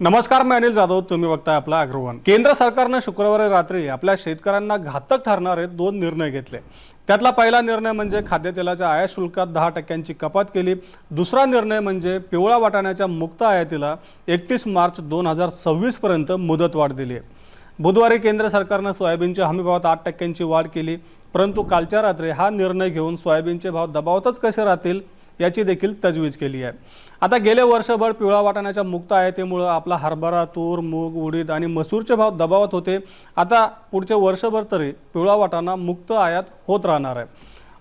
नमस्कार मी अनिल जाधव. तुम्ही बघताय आपला अग्रवन केंद्र सरकारनं शुक्रवारी रात्री आपल्या शेतकऱ्यांना घातक ठरणारे दोन निर्णय घेतले. त्यातला पहिला निर्णय म्हणजे खाद्यतेलाच्या आयात शुल्कात दहा टक्क्यांची कपात केली. दुसरा निर्णय म्हणजे पिवळा वाटाण्याच्या मुक्त आयातीला एकतीस मार्च दोन हजार सव्वीस पर्यंत मुदतवाढ दिली. आहे बुधवारी केंद्र सरकारनं सोयाबीनच्या हमीभावात आठ टक्क्यांची वाढ केली. परंतु कालच्या रात्री हा निर्णय घेऊन सोयाबीनचे भाव दबावतच कसे राहतील? याची देखील तजवीज केली आहे. आता गेले वर्षभर पिवळा वाटाण्याच्या मुक्त आयातीमुळं आपला हरभरा तूर मूग उडीद आणि मसूरचे भाव दबावत होते. आता पुढचे वर्षभर तरी पिवळा वाटाणा मुक्त आयात होत राहणार आहे.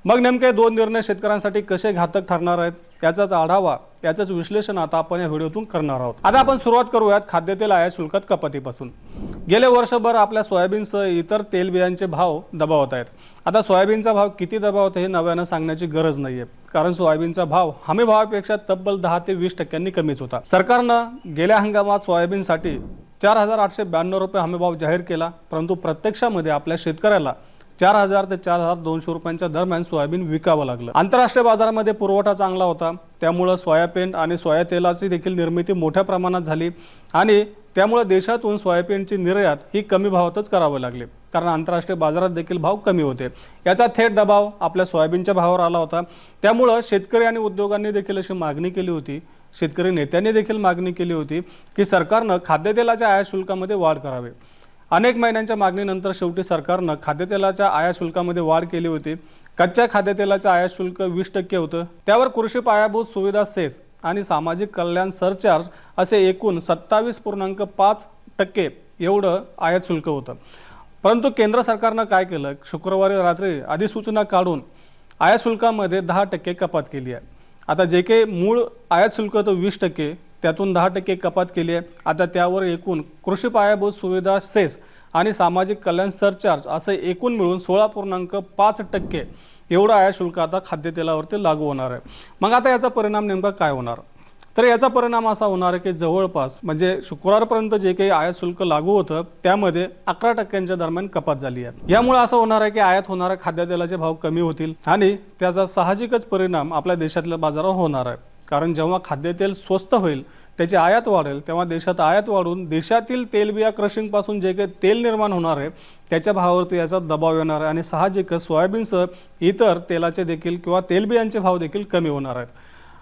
मग नेमके दोन निर्णय शेतकऱ्यांसाठी कसे घातक ठरणार आहेत त्याचाच आढावा त्याचंच विश्लेषण आता आपण या व्हिडिओतून करणार आहोत. आता आपण सुरुवात करूयात खाद्यतेल आयात शुल्कात कपातीपासून. गेले वर्षभर आपल्या सोयाबीनसह इतर तेलबियांचे भाव दबावत आहेत. आता सोयाबीनचा भाव किती दबावत आहे हे नव्यानं सांगण्याची गरज नाहीये. कारण सोयाबीनचा भाव हमी भावापेक्षा तब्बल दहा ते वीस टक्क्यांनी कमीच होता. सरकारनं गेल्या हंगामात सोयाबीनसाठी चार हजार आठशे ब्याण्णव रुपये हमीभाव जाहीर केला परंतु प्रत्यक्षामध्ये आपल्या शेतकऱ्याला चार हजार ते चार हजार दोनशे रुपयांच्या दरम्यान सोयाबीन विकावं लागलं. आंतरराष्ट्रीय बाजारामध्ये पुरवठा चांगला होता. त्यामुळं सोयाबीन आणि सोया तेलाची देखील निर्मिती मोठ्या प्रमाणात झाली आणि त्यामुळे देशातून सोयाबीनची निर्यात ही कमी भावातच करावी लागली. कारण आंतरराष्ट्रीय बाजारात देखील भाव कमी होते. याचा थेट दबाव आपल्या सोयाबीनच्या भावावर आला होता. त्यामुळं शेतकरी आणि उद्योगांनी देखील अशी मागणी केली होती. शेतकरी नेत्यांनी देखील मागणी केली होती की सरकारनं खाद्यतेलाच्या आयात शुल्कामध्ये वाढ करावी. अनेक महिन्यांच्या मागणीनंतर शेवटी सरकारनं खाद्यतेलाच्या आयात शुल्कामध्ये वाढ केली होती. कच्च्या खाद्यतेलाचं आयात शुल्क वीस टक्के होतं. त्यावर कृषी पायाभूत सुविधा सेस आणि सामाजिक कल्याण सरचार्ज असे एकूण सत्तावीस पूर्णांक पाच टक्के एवढं आयात शुल्क होतं. परंतु केंद्र सरकारनं काय केलं? शुक्रवारी रात्री अधिसूचना काढून आयात शुल्कामध्ये दहा टक्के कपात केली आहे. आता जे काही मूळ आयात शुल्क होतं वीस टक्के त्यातून दहा टक्के कपात केली आहे. आता त्यावर एकूण कृषी पायाभूत सुविधा सेस आणि सामाजिक कल्याण सरचार्ज असं एकूण मिळून सोळा पूर्णांक पाच टक्के एवढं आयात शुल्क आता खाद्यतेलावरती लागू होणार आहे. मग आता याचा परिणाम नेमका काय होणार? तर याचा परिणाम असा होणार आहे की जवळपास म्हणजे शुक्रवारपर्यंत जे काही आयात शुल्क लागू होतं त्यामध्ये अकरा टक्क्यांच्या दरम्यान कपात झाली आहे. यामुळे असं होणार आहे की आयात होणाऱ्या खाद्यतेलाचे भाव कमी होतील आणि त्याचा साहजिकच परिणाम आपल्या देशातल्या बाजारावर होणार आहे. कारण जेव्हा खाद्यतेल स्वस्त होईल त्याची आयात वाढेल तेव्हा देशात आयात वाढून देशातील तेलबिया क्रशिंगपासून जे काही तेल निर्माण होणार आहे त्याच्या भावावरती याचा दबाव येणार आहे. आणि साहजिकच सोयाबीनसह इतर तेलाचे देखील किंवा तेलबियांचे भाव देखील कमी होणार आहेत.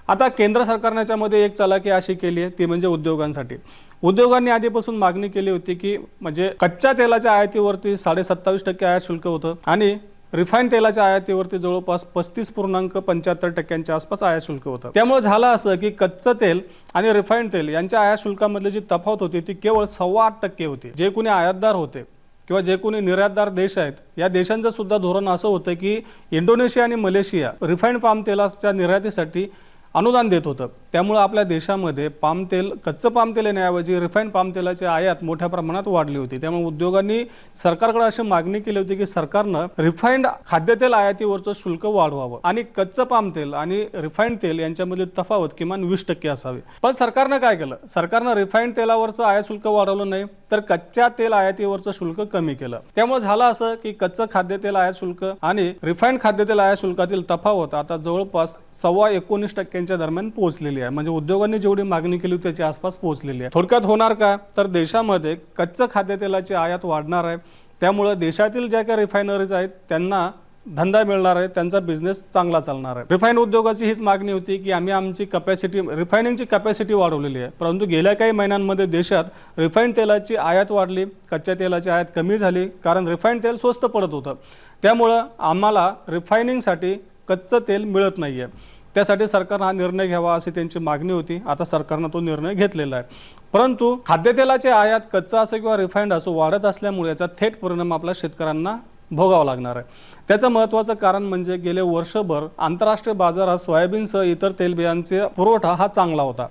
आता केंद्र सरकारने याच्यामध्ये एक चालाकी अशी केली आहे ती म्हणजे उद्योगांसाठी. उद्योगांनी आधीपासून मागणी केली होती की म्हणजे कच्च्या तेलाच्या आयातीवरती साडे सत्तावीस टक्के आयात शुल्क होतं. आणि रिफाईन तेलाच्या आयातीवरती जवळपास पस्तीस पूर्णांक पंच्याहत्तर टक्क्यांच्या आसपास आयात शुल्क होतं. त्यामुळे झालं असं की कच्चं तेल आणि रिफाईंड तेल यांच्या आयात शुल्कामधली जी तफावत होती ती केवळ सव्वा आठ टक्के होती. जे कोणी आयातदार होते किंवा जे कोणी निर्यातदार देश आहेत या देशांचं सुद्धा धोरण असं होतं की इंडोनेशिया आणि मलेशिया रिफाईंड पाम तेलाच्या निर्यातीसाठी अनुदान देत होतं. त्यामुळं आपल्या देशामध्ये पाम तेल कच्चं पामतेल येण्याऐवजी रिफाईंड पाम तेलाची आयात मोठ्या प्रमाणात वाढली होती. त्यामुळे उद्योगांनी सरकारकडे अशी मागणी केली होती की सरकारनं रिफाईंड खाद्यतेल आयातीवरचं शुल्क वाढवावं आणि कच्चं पाम तेल आणि रिफाईंड तेल यांच्यामधील तफावत किमान वीस टक्के असावी. पण सरकारनं काय केलं? सरकारनं रिफाईंड तेलावरचं आयात शुल्क वाढवलं नाही तर कच्च्या तेल आयातीवरचं शुल्क कमी केलं. त्यामुळे झालं असं की कच्चं खाद्यतेल आयात शुल्क आणि रिफाईंड खाद्यतेल आयात शुल्कातील तफावत आता जवळपास सव्वा एकोणीस टक्क्यांच्या दरम्यान पोहोचलेली आहे. म्हणजे उद्योगांनी जेवढी मागणी केली त्याच्या आसपास पोहोचलेली आहे. थोडक्यात होणार का तर देशामध्ये कच्चं खाद्यतेलाची आयात वाढणार आहे. त्यामुळं देशातील ज्या काही रिफायनरीज आहेत त्यांना धंदा मिळणार आहे. त्यांचा बिझनेस चांगला चालणार आहे. रिफाईन उद्योगाची हीच मागणी होती की आम्ही आमची कपॅसिटी रिफायनिंगची कपॅसिटी वाढवलेली आहे. परंतु गेल्या काही महिन्यांमध्ये देशात रिफाईंड तेलाची आयात वाढली. कच्च्या तेलाची आयात कमी झाली. कारण रिफाईंड तेल स्वस्त पडत होतं. त्यामुळं आम्हाला रिफायनिंगसाठी कच्चं तेल मिळत नाही आहे त्यासाठी सरकारनं हा निर्णय घ्यावा अशी त्यांची मागणी होती. आता सरकारनं तो निर्णय घेतलेला आहे. परंतु खाद्यतेलाचे आयात कच्चा असो किंवा रिफाईंड असो वाढत असल्यामुळे याचा थेट परिणाम आपल्या शेतकऱ्यांना भोगावं लागणार आहे. त्याचं महत्त्वाचं कारण म्हणजे गेले वर्षभर आंतरराष्ट्रीय बाजारात सोयाबीनसह इतर तेलबियांचा पुरवठा हा चांगला होता.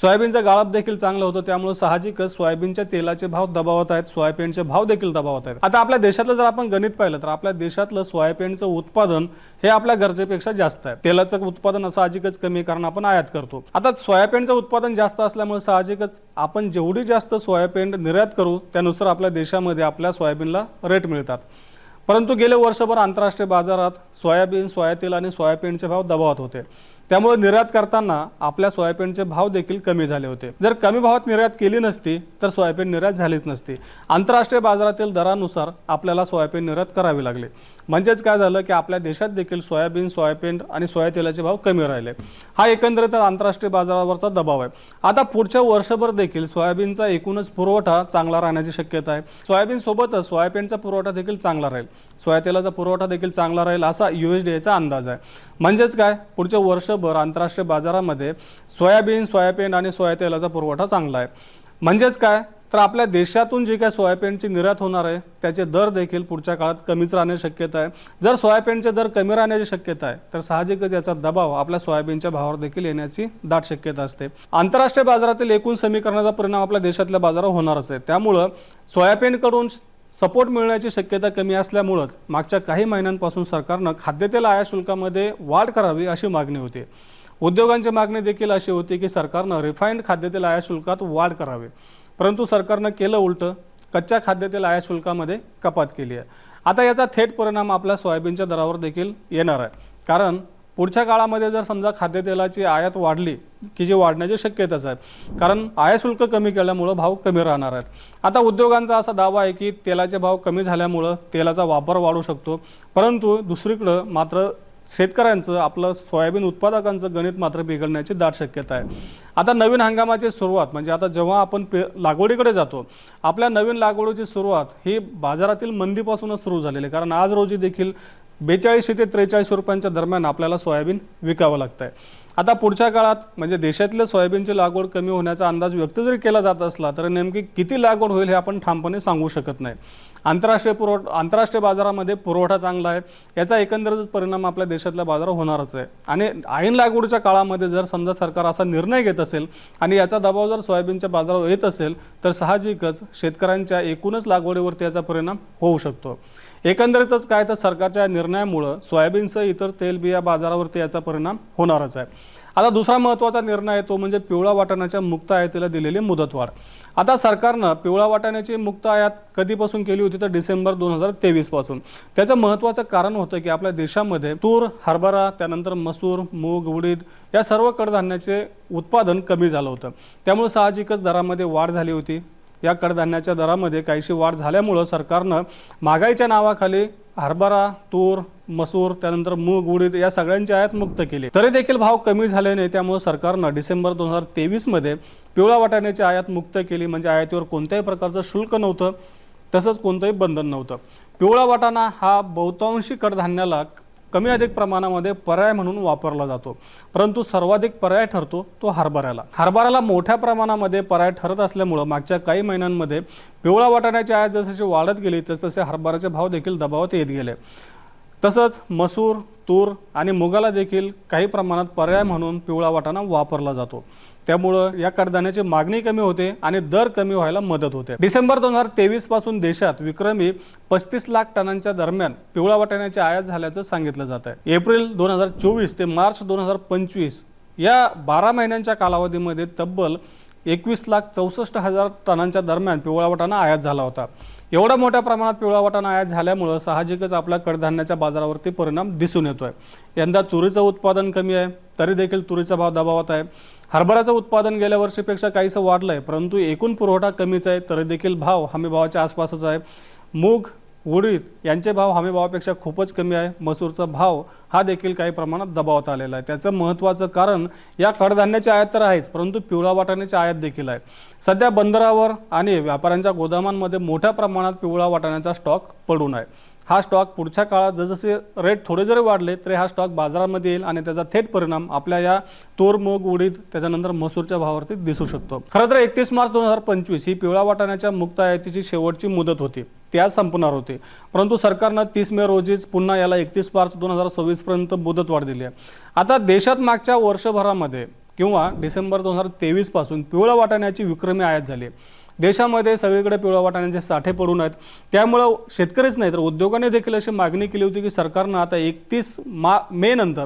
सोयाबीनचं गाळप देखील चांगलं होतं त्यामुळे साहजिकच सोयाबीनच्या तेलाचे भाव दबावत आहेत सोयाबीनचे भाव देखील दबावत आहेत. आता आपल्या देशातलं जर आपण गणित पाहिलं तर आपल्या देशातलं सोयाबीनचं उत्पादन हे आपल्या गरजेपेक्षा जास्त आहे. तेलाचं उत्पादन साहजिकच कमी आहे कारण आपण आयात करतो. आता सोयाबीनचं उत्पादन जास्त असल्यामुळे साहजिकच आपण जेवढी जास्त सोयाबीन निर्यात करू त्यानुसार आपल्या देशामध्ये आपल्या सोयाबीनला रेट मिळतात. परंतु गेले वर्षभर आंतरराष्ट्रीय बाजारात सोयाबीन सोयातेल आणि सोयाबीनचे भाव दबावत होते. त्यामुळे निर्यात करताना आपल्या सोयाबीनचे भाव देखील कमी झाले होते. जर कमी भावात निर्यात केली नसती तर सोयाबीन निर्यात झालीच नसती. आंतरराष्ट्रीय बाजारातील दरानुसार आपल्याला सोयाबीन निर्यात करावी लागली. म्हणजेच काय झालं की आपल्या देशात देखील सोयाबीन सोयाबीन आणि सोया तेलाचे भाव कमी राहिले. हा एकंदरीत आंतरराष्ट्रीय बाजारावरचा दबाव आहे. आता पुढच्या वर्षभर देखील सोयाबीनचा एकूणच पुरवठा चांगला राहण्याची शक्यता आहे. सोयाबीन सोबतच सोयाबीनचा पुरवठा देखील चांगला राहील. सोया तेलाचा पुरवठा देखील चांगला राहील असा यू एस डी एचा अंदाज आहे. म्हणजेच काय? पुढच्या वर्ष वर्षभर आंतरराष्ट्रीय बाजारामध्ये सोयाबीन सोयाबीन आणि सोया तेलाचा पुरवठा चांगला आहे. म्हणजेच काय? तर आपल्या देशातून जी काय सोयाबीनची निर्यात होणार आहे त्याचे दर देखील पुढच्या काळात कमीच राहण्याची शक्यता आहे. जर सोयाबीनचे दर कमी राहण्याची शक्यता आहे तर साहजिकच याचा दबाव आपल्या सोयाबीनच्या भावावर देखील येण्याची दाट शक्यता असते. आंतरराष्ट्रीय बाजारातील एकूण समीकरणाचा परिणाम आपल्या देशातल्या बाजारावर होणारच आहे. त्यामुळं सोयाबीनकडून सपोर्ट मिळण्याची शक्यता कमी असल्यामुळंच मागच्या काही महिन्यांपासून सरकारनं खाद्यतेल आयात शुल्कामध्ये वाढ करावी अशी मागणी होती. उद्योगांची मागणी देखील अशी होती की सरकारनं रिफाईंड खाद्यतेल आयात शुल्कात वाढ करावी. परंतु सरकारनं केलं उलटं कच्च्या खाद्यतेल आयात शुल्कामध्ये कपात केली आहे. आता याचा थेट परिणाम आपल्या सोयाबीनच्या दरावर देखील येणार आहे. कारण पुढच्या काळामध्ये जर समजा खाद्यतेलाची आयात वाढली की जी वाढण्याची शक्यताच आहे कारण आयात शुल्क कमी केल्यामुळं भाव कमी राहणार आहेत. आता उद्योगांचा असा दावा आहे की तेलाचे भाव कमी झाल्यामुळं तेलाचा वापर वाढू शकतो. परंतु दुसरीकडं मात्र शेतकऱ्यांचं आपलं सोयाबीन उत्पादकांचं गणित मात्र बिघडण्याची दाट शक्यता आहे. आता नवीन हंगामाची सुरुवात म्हणजे आता जेव्हा आपण पे लागवडीकडे जातो आपल्या नवीन लागवडीची सुरुवात ही बाजारातील मंदीपासूनच सुरू झालेली आहे. कारण आज रोजी देखील बेचाळीसशे ते त्रेचाळीस रुपयांच्या दरम्यान आपल्याला सोयाबीन विकावं लागतं आहे आता पुढच्या काळात म्हणजे देशातल्या सोयाबीनची लागवड कमी होण्याचा अंदाज व्यक्त जरी केला जात असला तर नेमकी किती लागवड होईल हे आपण ठामपणे सांगू शकत नाही. आंतरराष्ट्रीय पुरवठा आंतरराष्ट्रीय बाजारामध्ये पुरवठा चांगला आहे. याचा एकंदरीतच परिणाम आपल्या देशातल्या बाजारावर होणारच आहे. आणि ऐन लागवडीच्या काळामध्ये जर समजा सरकार असा निर्णय घेत असेल आणि याचा दबाव जर सोयाबीनच्या बाजारावर येत असेल तर साहजिकच शेतकऱ्यांच्या एकूणच लागवडीवरती याचा परिणाम होऊ शकतो. एकंदरीतच काय तर सरकारच्या निर्णयामुळं सोयाबीनसह इतर तेलबिया बाजारावरती याचा परिणाम होणारच आहे. आता दुसरा महत्त्वाचा निर्णय आहे तो म्हणजे पिवळा वाटाण्याच्या मुक्त आयातीला दिलेली मुदतवाढ. आता सरकारनं पिवळा वाटाण्याची मुक्त आयात कधीपासून केली होती तर डिसेंबर दोन हजार तेवीसपासून. त्याचं महत्त्वाचं कारण होतं की आपल्या देशामध्ये तूर हरभरा त्यानंतर मसूर मूग उडीद या सर्व कडधान्याचे उत्पादन कमी झालं होतं. त्यामुळे साहजिकच दरामध्ये वाढ झाली होती. या कडधान्याच्या दरामध्ये काहीशी वाढ झाल्यामुळं सरकारनं महागाईच्या नावाखाली हरभरा तूर मसूर त्यानंतर मूग उडीद या सगळ्यांची आयात मुक्त केली. तरी देखील भाव कमी झाले नाही त्यामुळे सरकारनं डिसेंबर दोन हजार तेवीसमध्ये पिवळा वाटाण्याची आयात मुक्त केली. म्हणजे आयातीवर कोणत्याही प्रकारचं शुल्क नव्हतं तसंच कोणतंही बंधन नव्हतं. पिवळा वाटाणा हा बहुतांशी कडधान्याला कमी अधिक प्रमाणामध्ये पर्याय म्हणून वापरला जातो. परंतु सर्वाधिक पर्याय ठरतो तो हरभऱ्याला. हरभऱ्याला मोठ्या प्रमाणामध्ये पर्याय ठरत असल्यामुळं मागच्या काही महिन्यांमध्ये पिवळा वाटाण्याची आयात जसजशी वाढत गेली तसतसे हरभऱ्याचे भाव देखील दबावात येत गेले. तसंच मसूर तूर आणि मुगाला देखील काही प्रमाणात पर्याय म्हणून पिवळा वाटाणा वापरला जातो. त्यामुळं या कडधान्याची मागणी कमी होते आणि दर कमी व्हायला मदत होते. डिसेंबर दोन हजार तेवीसपासून देशात विक्रमी पस्तीस लाख टनांच्या दरम्यान पिवळा वाटाण्याची आयात झाल्याचं सांगितलं जात आहे. एप्रिल दोन हजार चोवीस ते मार्च दोन हजार पंचवीस या बारा महिन्यांच्या कालावधीमध्ये तब्बल एकवीस लाख चौसष्ट हजार टनांच्या दरम्यान पिवळा वाटाणा आयात झाला होता. एवढा मोठ्या प्रमाणात पिवळा वाटाणा आयात झाल्यामुळं साहजिकच आपल्या कडधान्याच्या बाजारावरती परिणाम दिसून येतोय. यंदा तुरीचं उत्पादन कमी आहे तरी देखील तुरीचा भाव दबावात आहे. हरभऱ्याचं उत्पादन गेल्या वर्षीपेक्षा काहीसं वाढलं आहे परंतु एकूण पुरवठा कमीच आहे तरी देखील भाव हमी भावाच्या आसपासच आहे. मूग उडीद यांचे भाव हमी भावापेक्षा खूपच कमी आहे. मसूरचा भाव हा देखील काही प्रमाणात दबावत आलेला आहे. त्याचं महत्त्वाचं कारण या कडधान्याची आयात तर आहेच परंतु पिवळा वाटाण्याची आयात देखील आहे. सध्या बंदरावर आणि व्यापाऱ्यांच्या गोदामांमध्ये मोठ्या प्रमाणात पिवळा वाटाण्याचा स्टॉक पडून आहे. हा स्टॉक पुढच्या काळात जसजसे रेट थोडे जरी वाढले तरी हा स्टॉक बाजारामध्ये येईल आणि त्याचा थेट परिणाम आपल्या या तोर मूग उडीद त्याच्यानंतर मसूरच्या भावावरती दिसू शकतो. खरं तर एकतीस मार्च दोन हजार पंचवीस ही पिवळा वाटाण्याच्या मुक्त आयातीची शेवटची मुदत होती. ती आज संपणार होती. परंतु सरकारनं तीस मे रोजीच पुन्हा याला एकतीस मार्च दोन हजार सव्वीसपर्यंत मुदतवाढ दिली आहे. आता देशात मागच्या वर्षभरामध्ये किंवा डिसेंबर दोन हजार तेवीसपासून पिवळा वाटाण्याची विक्रमी आयात झाली आहे. देशामध्ये सगळीकडे पिवळा वाटाण्याचे साठे पडून आहेत. त्यामुळं शेतकरीच नाही तर उद्योगाने देखील अशी मागणी केली होती की सरकारनं आता एकतीस मा मे नंतर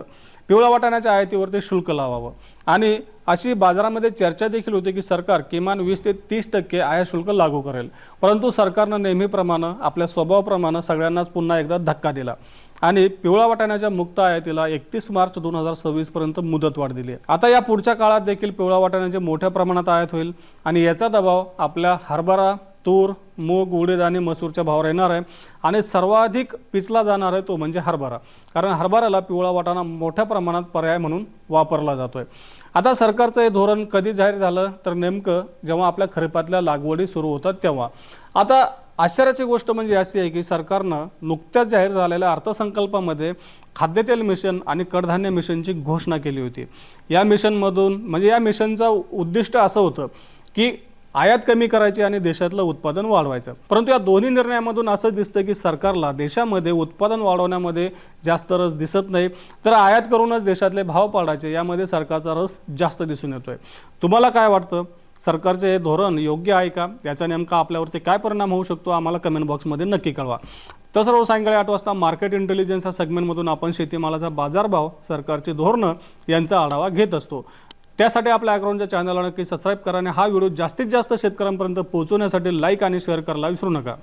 पिवळा वाटाण्याच्या आयातीवरती शुल्क लावावं. आणि अशी बाजारामध्ये चर्चा देखील होती की सरकार किमान वीस ते तीस टक्के आयात शुल्क लागू करेल. परंतु सरकारनं नेहमीप्रमाणे आपल्या स्वभावाप्रमाणे सगळ्यांनाच पुन्हा एकदा धक्का दिला. आणि पिवळा वाटाण्याच्या मुक्त आयातीला एकतीस मार्च दोन हजार सव्वीसपर्यंत मुदतवाढ दिली आहे. आता या पुढच्या काळात देखील पिवळा वाटाण्याचे मोठ्या प्रमाणात आयात होईल आणि याचा दबाव आपल्या हरभरा तूर मूग उडीद आणि मसूरच्या भावावर येणार आहे. आणि सर्वाधिक पिचला जाणार आहे तो म्हणजे हरभरा कारण हरभऱ्याला पिवळा वाटाणा मोठ्या प्रमाणात पर्याय म्हणून वापरला जातो आहे आता सरकारचं हे धोरण कधी जाहीर झालं तर नेमकं जेव्हा आपल्या खरीपातल्या लागवडी सुरू होतात तेव्हा. आता आश्चर्याची गोष्ट म्हणजे अशी आहे की सरकारनं नुकत्याच जाहीर झालेल्या अर्थसंकल्पामध्ये खाद्यतेल मिशन आणि कडधान्य मिशनची घोषणा केली होती. या मिशनमधून म्हणजे या मिशनचं उद्दिष्ट असं होतं की आयात कमी करायची आणि देशातलं उत्पादन वाढवायचं. परंतु या दोन्ही निर्णयामधून असं दिसतं की सरकारला देशामध्ये उत्पादन वाढवण्यामध्ये जास्त रस दिसत नाही. तर आयात करूनच देशातले भाव पाडायचे यामध्ये सरकारचा रस जास्त दिसून येतोय. तुम्हाला काय वाटतं? सरकारचे हे धोरण योग्य आहे का? याचा नेमका आपल्यावरती काय परिणाम होऊ शकतो आम्हाला कमेंट बॉक्समध्ये नक्की कळवा. तसं रोज सायंकाळी आठ वाजता मार्केट इंटेलिजन्स या सेगमेंटमधून आपण शेतीमालाचा बाजारभाव सरकारची धोरणं यांचा आढावा घेत असतो. त्यासाठी आपल्या अॅग्राऊंडच्या चॅनलला नक्की सबस्क्राईब करा आणि हा व्हिडिओ जास्तीत जास्त शेतकऱ्यांपर्यंत पोहोचवण्यासाठी लाईक आणि शेअर करायला विसरू नका.